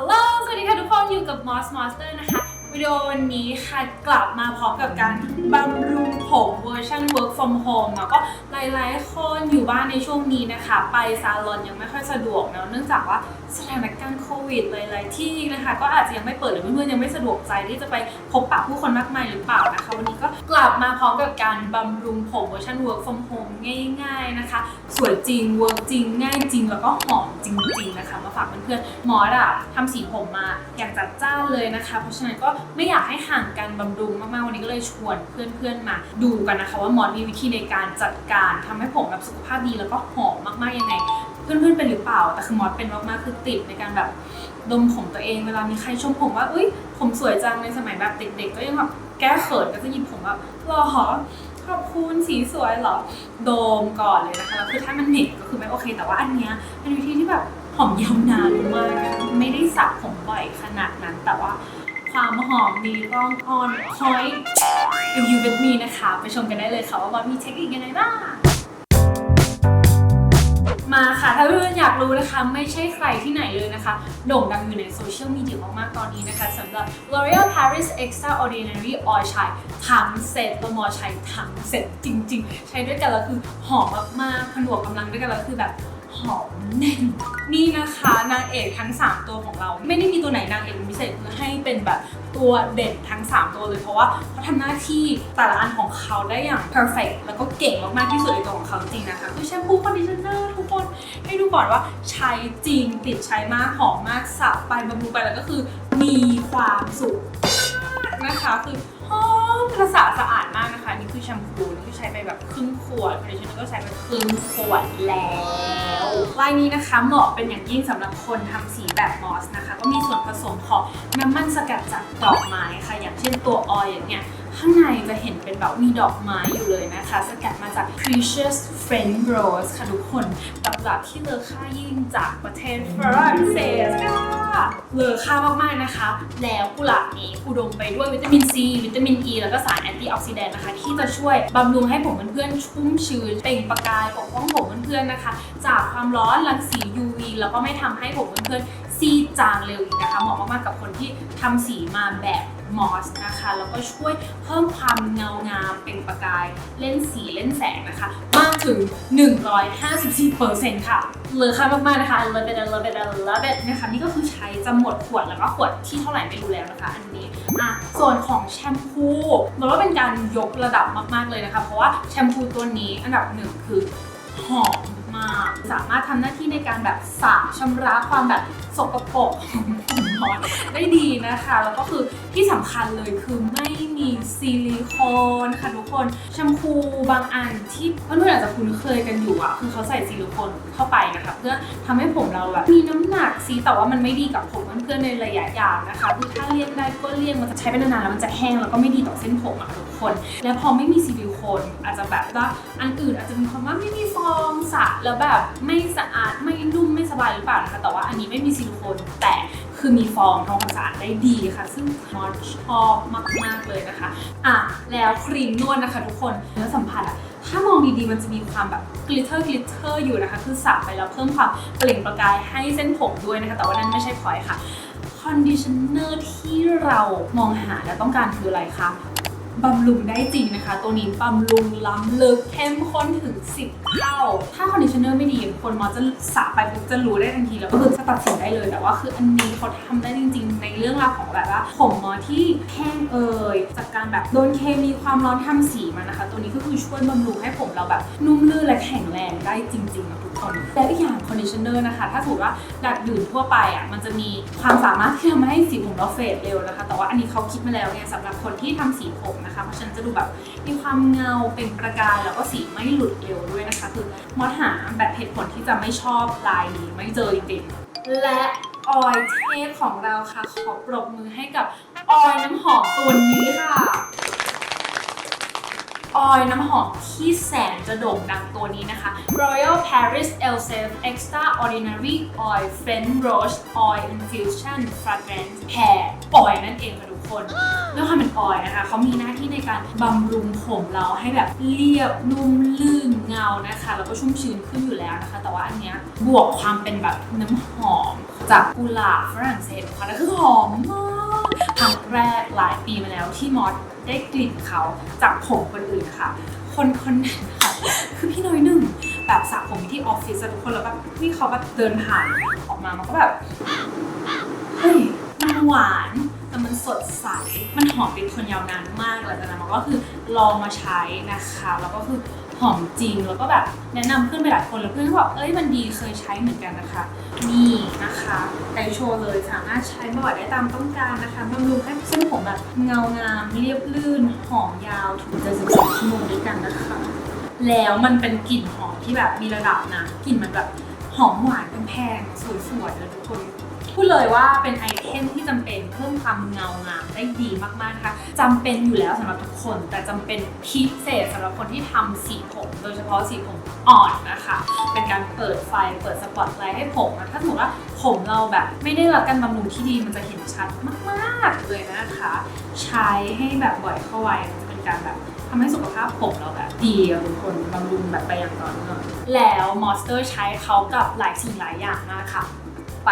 ฮัลโหล สวัสดีค่ะทุกคน อยู่กับ Moss Monster นะคะ วิดีโอวันนี้ค่ะกลับมาพร้อมกับการบำรุงผมเวอร์ชัน work from home เนาะก็หลายๆ คนอยู่บ้านในช่วงนี้นะคะ ไปซาลอนยังไม่ค่อยสะดวกเนาะเนื่องจากว่าสถานการณ์โควิดหลายๆ ที่นะคะ ก็อาจจะยังไม่เปิดหรือเพื่อนๆยังไม่สะดวกใจที่จะไปพบปะผู้คนมากมายหรือเปล่านะคะ วันนี้ก็กลับมาพร้อมกับการบำรุงผมเวอร์ชัน work from home ง่าย ๆนะคะ สวยจริงเวิร์กจริง ง่ายจริง แล้วก็หอมจริงๆนะคะมาฝากเพื่อนๆมอสอะทำสีผมมาอย่างจัดจ้านเลยนะคะ เพราะฉะนั้นก็ไม่อยากให้ห่างกันบำรุงมากๆ วันนี้ก็เลยชวนเพื่อนๆมา ดูกันนะคะว่ามอสมีวิธีในการจัดการทำให้ผมแบบสุขภาพดีแล้วก็หอมมากๆยังไง เพื่อนๆเป็นหรือเปล่า แต่คือมอสเป็นมากๆคือติดในการแบบดมผมตัวเองเวลามีใครชมผมว่าอุ้ย ผมสวยจังในสมัยแบบเด็กๆ ก็ยังแบบแก้เขินก็จะหยิบผมแบบหรอขอบคุณสีสวยเหรอโดมก่อนเลยนะคะแล้วคือถ้ามันเหม็นก็คือไม่โอเค แต่ว่าอันเนี้ยเป็นวิธีที่แบบหอมยาวนานมาก ไม่ได้สระผมบ่อยขนาดนั้นแต่ว่า ความหอมดีต้องออนคอย if you with me นะคะ ไปชมกันได้เลยค่ะว่าบอสมีเทคนิคยังไงบ้างมาค่ะ ถ้าเพื่อนๆอยากรู้นะคะ ไม่ใช่ใครที่ไหนเลยนะคะ โด่งดังอยู่ในโซเชียลมีเดียมากๆตอนนี้นะคะสำหรับ L'Oreal Paris Extraordinary Oil ใช้ทั้งเซตตัวมอใช้ทั้งเซตจริง ๆ ใช้ด้วยกันแล้วคือหอมมากๆผนวกกำลังด้วยกันแล้วคือแบบหอมแน่น นี่นะคะนางเอกทั้ง 3 ตัวของเรา ไม่ได้มีตัวไหนนางเอกเป็นพิเศษคือให้ เป็นแบบตัวเด่นทั้ง 3 ตัวเลยเพราะว่าเขาทำหน้าที่แต่ละอันของเขาได้อย่าง perfect แล้วก็เก่งมาก ๆ ที่สุดในตัวของเขาจริงๆนะคะ คือแชมพูคอนดิชเนอร์ทุกคนให้ดูก่อนว่าใช้จริงติดใช้มากหอมมากสระไปบำรุงไปแล้วก็คือมีความสุขนะคะคือ หอมกระสะอาดมากนะคะนี่คือแชมพูนี่คือใช้ไปแบบครึ่งขวดคอนดิชเนอร์ก็ใช้ไปครึ่งขวดแล้วลายนี้นะคะเหมาะเป็นอย่างยิ่งสำหรับคนทำสีแบบมอสนะคะ ก็มีส่วนผสมของน้ำมันสกัดจากดอกไม้ค่ะ อย่างเช่นตัวออยล์อย่างเงี้ยข้างในจะเห็นเป็นแบบมีดอกไม้อยู่เลยนะคะ สกัดมาจาก Precious French Rose ค่ะทุกคนกับหลับที่เลอค่ายิ่งจากประเทศฝรั่งเศสค่ะเลอค่ามากๆนะคะ แล้วกุหลาบนี้อุดมไปด้วยวิตามินซี วิตามินอ e, ีแล้วก็สารแอนตี้ออกซิแดนต์นะคะ ที่จะช่วยบำรุงให้ผมเพื่อนๆชุ่มชื้นเปล่งประกายปกป้องผมเพื่อนๆนะคะ จากความร้อนรังสี UV แล้วก็ไม่ทำให้ผมเพื่อนๆซีดจางเร็วอีกนะคะ เหมาะมากๆกับคนที่ทำสีมาแบบ มอสนะคะ แล้วก็ช่วยเพิ่มความเงางามเปล่งประกายเล่นสีเล่นแสงนะคะ มากถึง 154%ค่ะเลอค่ามากๆนะคะ love it love it love it นะคะนี่ก็คือใช้จะหมดขวดแล้วก็ขวดที่เท่าไหร่ไม่รู้แล้วนะคะอันนี้อะส่วนของแชมพูเราว่าเป็นการยกระดับมากๆเลยนะคะ เพราะว่าแชมพูตัวนี้อันดับหนึ่งคือหอมมาก สามารถทำหน้าที่ในการแบบสระชำระความแบบสกปรกของผม มอสได้ดีนะคะ แล้วก็คือที่สำคัญเลยคือไม่มีซิลิโคนค่ะทุกคนแชมพูบางอันที่เพื่อนๆอาจจะคุ้นเคยกันอยู่อะคือเขาใส่ซิลิโคนเข้าไปนะคะเพื่อทำให้ผมเราแบบมีน้ำหนักซีแต่ว่ามันไม่ดีกับผมเพื่อนๆในระยะยาวนะคะคือถ้าเลี่ยงได้ก็เลี่ยงมันจะใช้ไปนานๆแล้วมันจะแห้งแล้วก็ไม่ดีต่อเส้นผมอะทุกคน แล้วพอไม่มีซิลิโคนอาจจะแบบว่าอันอื่นอาจจะมีความว่าไม่มีฟองสระแล้วแบบไม่สะอาดไม่นุ่มไม่สบายหรือเปล่านะคะแต่ว่าอันนี้ไม่มีซิลิโคนแต่ คือมีฟองทำความสะอาดได้ดีค่ะ ซึ่งมอสชอบมากๆเลยนะคะอะแล้วครีมนวดนะคะทุกคนเนื้อสัมผัสอะถ้ามองดีๆ มันจะมีความแบบกลิตเตอร์กลิตเตอร์อยู่นะคะ คือสระไปแล้วเพิ่มความเปล่งประกายให้เส้นผมด้วยนะคะ แต่ว่านั่นไม่ใช่พอยค่ะคอนดิชเนอร์ที่เรามองหาและต้องการคืออะไรคะ บำรุงได้จริงนะคะ ตัวนี้บำรุงล้ำลึกเข้มข้นถึง 10 เท่า ถ้าคอนดิชเนอร์ไม่ดี คนมอจะสระไปปุ๊บจะรู้ได้ทันทีแล้วก็คือจะตัดสินได้เลย แต่ว่าคืออันนี้เขาทำได้จริง ๆ ในเรื่องราวของแบบว่าผมมอที่แห้งเอ่ยจากการแบบโดนเคมีความร้อนทำสีมานะคะ ตัวนี้ก็คือช่วยบำรุงให้ผมเราแบบนุ่มลื่นและแข็งแรงได้จริงๆนะทุกคนและอีกอย่างคอนดิชเนอร์นะคะ ถ้าสมมติว่าดัดดื่นทั่วไปอะมันจะมีความสามารถที่ทำให้สีผมเราเฟดเร็วนะคะ แต่ว่าอันนี้เขาคิดมาแล้วเนี่ยสำหรับคนที่ทำสีผมนะคะ เพราะฉะนันจะดูแบบมีความเงาเปล่งประกายแล้วก็สีไม่หลุดเร็วด้วยนะคะ คือมอดหาแบบเหตุผลที่จะไม่ชอบลายนี้ไม่เจอจริงๆและออยเทปของเราค่ะ ขอปรบมือให้กับออยน้ำหอมตัวนี้ค่ะออยน้ำหอมที่แสนจะโด่งดังตัวนี้นะคะ Royal Paris Elseve Extraordinary Oil French Rose Oil Infusion Fragrance Hair Oil นั่นเอง คนด้วยความเป็นออยนะคะเขามีหน้าที่ในการบำรุงผมเราให้แบบเรียบนุ่มลื่นเงานะคะ แล้วก็ชุ่มชื้นขึ้นอยู่แล้วนะคะ แต่ว่าอันเนี้ยบวกความเป็นแบบน้ำหอม จากกุหลาบฝรั่งเศสค่ะแล้วคือหอมมากครั้งแรกหลายปีมาแล้วที่มอสได้กลิ่นเขาจากผมคนอื่นค่ะคนคนนั้นค่ะคือพี่น้อยหนึ่งแบบสระผมที่ออฟฟิศทุกคนแล้วแบบที่เขาแบบเดินผ่านออกมามันก็แบบเฮ้ยมันหวาน แต่มันสดใส มันหอมเป็นทนยาวนานมากหลังจากนั้นมันก็คือลองมาใช้นะคะ แล้วก็คือหอมจริง แล้วก็แบบแนะนำเพื่อนไปหลายคนแล้วเพื่อนก็บอกเอ้ยมันดีเคยใช้เหมือนกันนะคะ นี่นะคะแต่โชว์เลยสามารถใช้บ่อยได้ตามต้องการนะคะบำรุงให้เส้นผมแบบเงางาม เรียบลื่น หอมยาวถึงจะ12ชั่วโมงด้วยกันนะคะ แล้วมันเป็นกลิ่นหอมที่แบบมีระดับนะ กลิ่นมันแบบ หอมหวานกำแพงสวยๆเลยทุกคนพูดเลยว่าเป็นไอเทมที่จำเป็นเพิ่มความเงางามได้ดีมากๆนะคะจำเป็นอยู่แล้วสำหรับทุกคน แต่จำเป็นพิเศษสำหรับคนที่ทำสีผม โดยเฉพาะสีผมอ่อนนะคะ เป็นการเปิดไฟเปิดสปอตไลท์ให้ผมนะถ้าสมมติว่าผมเราแบบ ไม่ได้รับการบำรุงที่ดีมันจะเห็นชัดมาก ๆเลยนะคะ ใช้ให้แบบบ่อยเข้าไว้มันจะเป็นการแบบ ทำให้สุขภาพผมเราแบบดีอะทุกคนบำรุงแบบไปอย่างต่อเนื่องแล้วมอสเตอร์ใช้เขากับหลายสิ่งหลายอย่างมากค่ะไป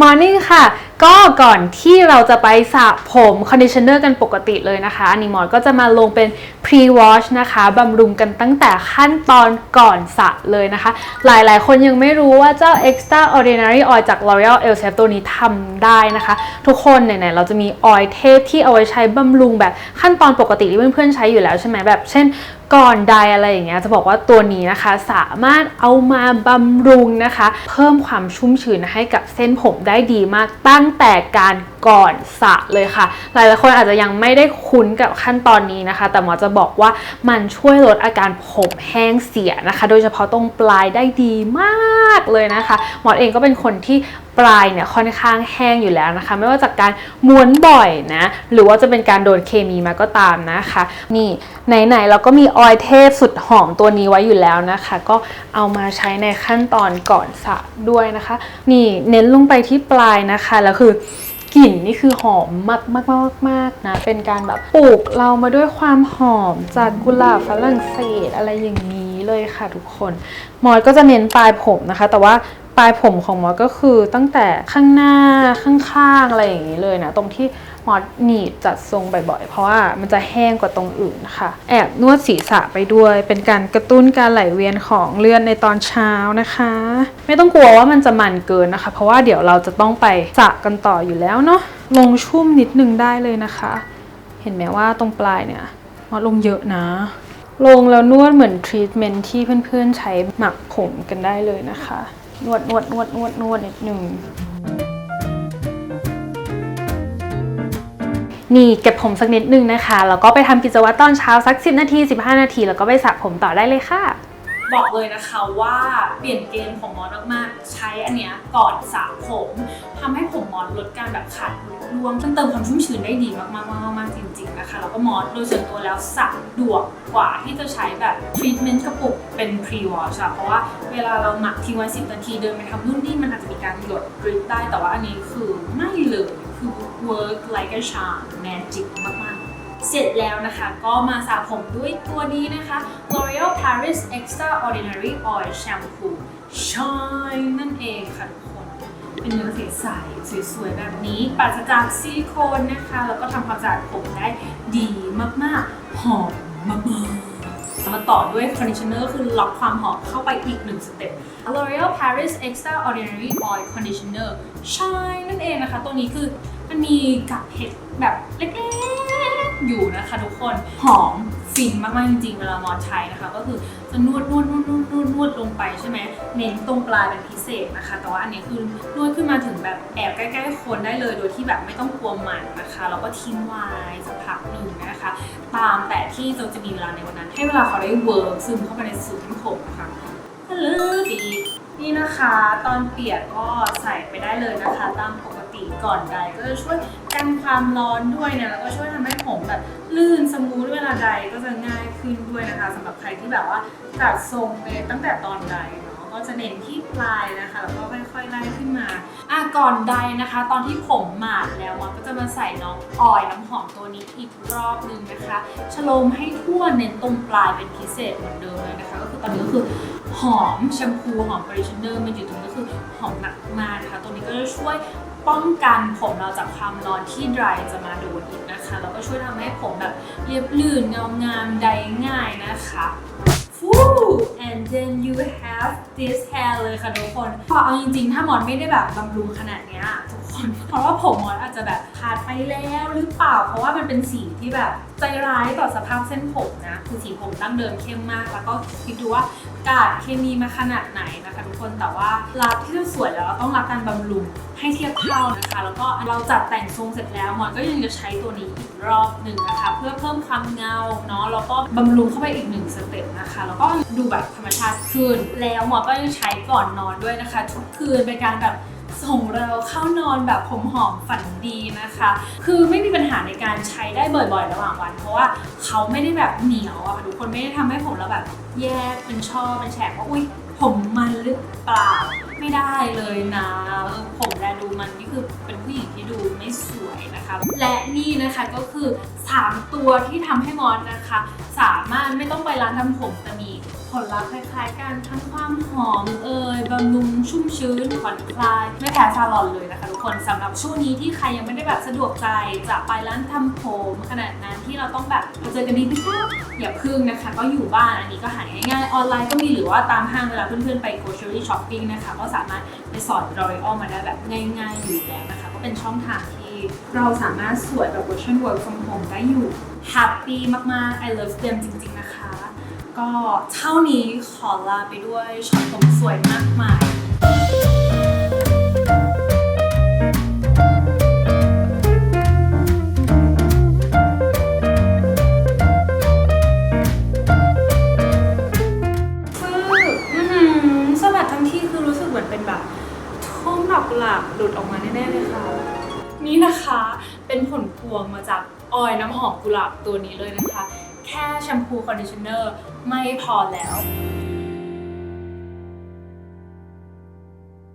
มอร์นิ่งค่ะก็ก่อนที่เราจะไปสระผมคอนดิชเนอร์กันปกติเลยนะคะอันนี้มอสก็จะมาลงเป็น pre-wash นะคะบำรุงกันตั้งแต่ขั้นตอนก่อนสระเลยนะคะ หลายๆ คนยังไม่รู้ว่าเจ้า extraordinary oil จาก L'Oreal e l s e f ตัวนี้ทำได้นะคะ ทุกคนไหนๆเราจะมีออยล์เทพที่เอาไว้ใช้บำรุงแบบขั้นตอนปกติที่เพื่อนๆใช้อยู่แล้วใช่ไหมแบบเช่นก่อนใดอะไรอย่างเงี้ยจะบอกว่าตัวนี้นะคะ สามารถเอามาบำรุงนะคะ เพิ่มความชุ่มชื้นให้กับเส้นผมได้ดีมากตั้งงแต่การก่อนสระเลยค่ะ หลายๆคนอาจจะยังไม่ได้คุ้นกับขั้นตอนนี้นะคะ แต่หมอจะบอกว่ามันช่วยลดอาการผมแห้งเสียนะคะ โดยเฉพาะตรงปลายได้ดีมาก เลยนะคะหมอเองก็เป็นคนที่ปลายเนี่ยค่อนข้างแห้งอยู่แล้วนะคะ ไม่ว่าจากการม้วนบ่อยนะ หรือว่าจะเป็นการโดนเคมีมาก็ตามนะคะ นี่ไหนๆเราก็มีออยล์เทพสุดหอมตัวนี้ไว้อยู่แล้วนะคะ ก็เอามาใช้ในขั้นตอนก่อนสระด้วยนะคะ นี่เน้นลงไปที่ปลายนะคะแล้วคือกลิ่นนี่คือหอมมากมากมากมากๆนะเป็นการแบบปลูกเรามาด้วยความหอมจากกุหลาบฝรั่งเศสอะไรอย่างนี้ เลยค่ะทุกคน มอสก็จะเน้นปลายผมนะคะ แต่ว่าปลายผมของมอสก็คือตั้งแต่ข้างหน้าข้างๆอะไรอย่างนี้เลยนะ ตรงที่มอสหนีบจัดทรงบ่อยๆ เพราะว่ามันจะแห้งกว่าตรงอื่นค่ะ แอบนวดศีรษะไปด้วย เป็นการกระตุ้นการไหลเวียนของเลือดในตอนเช้านะคะ ไม่ต้องกลัวว่ามันจะมันเกินนะคะ เพราะว่าเดี๋ยวเราจะต้องไปสระกันต่ออยู่แล้วเนาะลงชุ่มนิดนึงได้เลยนะคะ เห็นไหมว่าตรงปลายเนี่ยมอสลงเยอะนะ ลงแล้วนวดเหมือนทรีทเมนต์ที่เพื่อนๆใช้หมักผมกันได้เลยนะคะ นวดนวดนวดนวดนวดนิดหนึ่งนี่เก็บผมสักนิดนึงนะคะ แล้วก็ไปทำกิจวัตรตอนเช้าสัก 10 นาที 15 นาที แล้วก็ไปสระผมต่อได้เลยค่ะ บอกเลยนะคะว่าเปลี่ยนเกมของมอสมากๆ ใช้อันเนี้ยก่อนสระผมทำให้ผมมอสลดการแบบขาดหลุดร่วงเติมความชุ่มชื้นได้ดีมากๆๆๆๆจริง ๆนะคะแล้วก็มอสโดยส่วนตัวแล้วสระดวกกว่าที่จะใช้แบบทรีทเมนต์กระปุกเป็น pre wash อะเพราะว่าเวลาเราหมักทิ้งไว้10นาทีเดินไปทำนู่นนี่มันอาจจะมีการหยดดริปได้แต่ว่าอันนี้คือไม่เลยคือ work like a charm magic มากๆ เสร็จแล้วนะคะ ก็มาสระผมด้วยตัวนี้นะคะ L'Oreal Paris Extraordinary Oil Shampoo Shine นั่นเองค่ะทุกคน เป็นเนื้อใสๆสวยๆ แบบนี้ปราศจากซิลิโคนนะคะ แล้วก็ทำความสะอาดผมได้ดีมากๆ หอมมากๆมาต่อด้วยคอนดิชเนอร์คือล็อกความหอมเข้าไปอีกหนึ่งสเต็ป L'Oreal Paris Extraordinary Oil Conditioner Shine นั่นเองนะคะ ตัวนี้คือมันมีกับเห็ดแบบเล็ก อยู่นะคะทุกคนหอมฟินมากๆจริงๆเวลามอนใช้นะคะ ก็คือจะนวดนวดนวดนวดนวดนวดลงไปใช่ไหมเน้นตรงปลายเป็นพิเศษนะคะ แต่ว่าอันนี้คือนวดขึ้นมาถึงแบบแอบใกล้ๆโคนได้เลยโดยที่แบบไม่ต้องกลัวมันนะคะแล้วก็ทิ้งไว้สักพักหนึ่งนะคะ ตามแต่ที่เราจะมีเวลาในวันนั้น ให้เวลาเขาได้เวิร์กซึมเข้าไปในสูตรผมนะคะฮัลโหลดีนี่นะคะ ตอนเปียกก็ใส่ไปได้เลยนะคะ ตามปกติ ก่อนใดก็จะช่วยกันความร้อนด้วยเนี่ยแล้วก็ช่วยทำให้ผมแบบลื่นสมูทเวลาใดก็จะง่ายขึ้นด้วยนะคะสำหรับใครที่แบบว่าจัดทรงไปตั้งแต่ตอนใดเนาะก็จะเน้นที่ปลายนะคะแล้วก็ค่อยๆไล่ขึ้นมาอะก่อนใดนะคะ ตอนที่ผมหมาดแล้วมันก็จะมาใส่น้องออยน้ำหอมตัวนี้อีกรอบนึงนะคะชโลมให้ทั่วเน้นตรงปลายเป็นพิเศษเหมือนเดิมเลยนะคะ ก็คือตอนนี้ก็คือหอมแชมพูหอมคอนดิชเนอร์มันอยู่ตรงนี้คือหอมหนักมากนะคะตัวนี้ก็จะช่วย ป้องกันผมเราจากความร้อนที่ dry จะมาโดนอีกนะคะแล้วก็ช่วยทำให้ผมแบบเรียบลื่นเงางามได้ง่ายนะคะฟู and then you have this hair เลยค่ะทุกคนพอเอาจริงๆ ถ้าหมอนไม่ได้แบบบำรุงขนาดเนี้ยทุก คนเพราะว่าผมมอนอาจจะแบบขาดไปแล้วหรือเปล่า เพราะว่ามันเป็นสีที่แบบใจร้ายต่อสภาพเส้นผมนะ คือสีผมดั้งเดิมเข้มมาก แล้วก็คิดดูว่ากาดเคมีมาขนาดไหนนะคะทุกคนแต่ว่ารักที่จะสวยแล้วต้องรักการบำรุงให้เทียบเท่านะคะ แล้วก็เราจัดแต่งทรงเสร็จแล้วมอนก็ยังจะใช้ตัวนี้อีกรอบหนึ่งนะคะ เพื่อเพิ่มความเงาเนาะแล้วก็บำรุงเข้าไปอีกหนึ่งสเต็ปนะคะ แล้วก็ดูแบบธรรมชาติขึ้นแล้วมอนก็ยังใช้ก่อนนอนด้วยนะคะทุกคืนเป็นการแบบ ส่งเราเข้านอนแบบผมหอมฝันดีนะคะ คือไม่มีปัญหาในการใช้ได้บ่อยๆ ระหว่างวัน เพราะว่าเขาไม่ได้แบบเหนียวอะค่ะทุกคนไม่ได้ทำให้ผมเราแบบแยกเป็นช่อเป็นแฉกว่าอุ้ยผมมันหรือเปล่าไม่ได้เลยนะ ผมแลดูมันนี่คือเป็นผู้หญิงที่ดูไม่สวยนะคะ และนี่นะคะก็คือ 3 ตัวที่ทำให้มอนนะคะ สามารถไม่ต้องไปร้านทำผมแต่มี ผลลัพธ์คล้ายๆกันทั้งความหอมเอ่ยบำรุงชุ่มชื้นผ่อนคลาย ไม่แพ้ซาลอนเลยนะคะทุกคนสำหรับช่วงนี้ที่ใครยังไม่ได้แบบสะดวกใจจะไปร้านทำผมขนาดนั้นที่เราต้องแบบมาเจอกันดีไหมคะอย่าพึ่งนะคะ ก็อยู่บ้านอันนี้ก็หาง่ายๆออนไลน์ก็มีหรือว่าตามห้างเวลาเพื่อนๆไป grocery shopping นะคะก็สามารถไปสอน L'Oreal มาได้แบบง่ายๆอยู่แล้วนะคะ ก็เป็นช่องทางที่เราสามารถสวยแบบ version work from home ได้อยู่ happy มากๆ I love them จริงๆนะคะ ก็เท่านี้ขอลาไปด้วยช็อตผมสวยมากมายฟืบอื้อหือสลัดทั้งที่คือรู้สึกเหมือนเป็นแบบทุ่งดอกกุหลาบหลุดออกมาแน่ๆเลยค่ะ นี่นะคะเป็นผลพวงมาจากออยน้ำหอมกุหลาบตัวนี้เลยนะคะ แชมพูคอนดิชเนอร์ไม่พอแล้ว